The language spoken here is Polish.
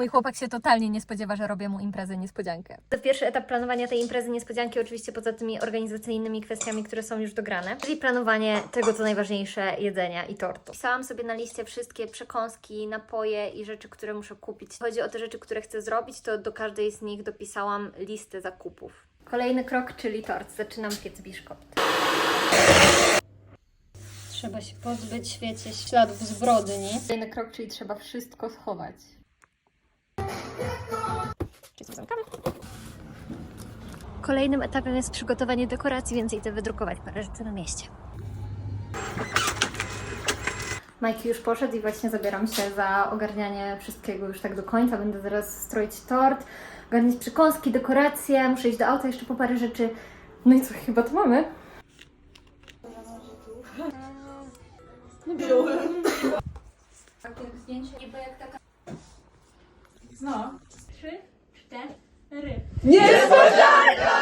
Mój chłopak się totalnie nie spodziewa, że robię mu imprezę niespodziankę. To pierwszy etap planowania tej imprezy niespodzianki, oczywiście poza tymi organizacyjnymi kwestiami, które są już dograne, czyli planowanie tego, co najważniejsze, jedzenia i tortu. Pisałam sobie na liście wszystkie przekąski, napoje i rzeczy, które muszę kupić. Chodzi o te rzeczy, które chcę zrobić, to do każdej z nich dopisałam listę zakupów. Kolejny krok, czyli tort. Zaczynam piec biszkopt. Trzeba się pozbyć w świecie śladów zbrodni. Kolejny krok, czyli trzeba wszystko schować. Kolejnym etapem jest przygotowanie dekoracji, więc idę wydrukować parę rzeczy na mieście. Majki już poszedł i właśnie zabieram się za ogarnianie wszystkiego już tak do końca. Będę zaraz stroić tort, ogarniać przekąski, dekoracje. Muszę iść do auta jeszcze po parę rzeczy. No i co, chyba to mamy? Zdjęcie 你不是人。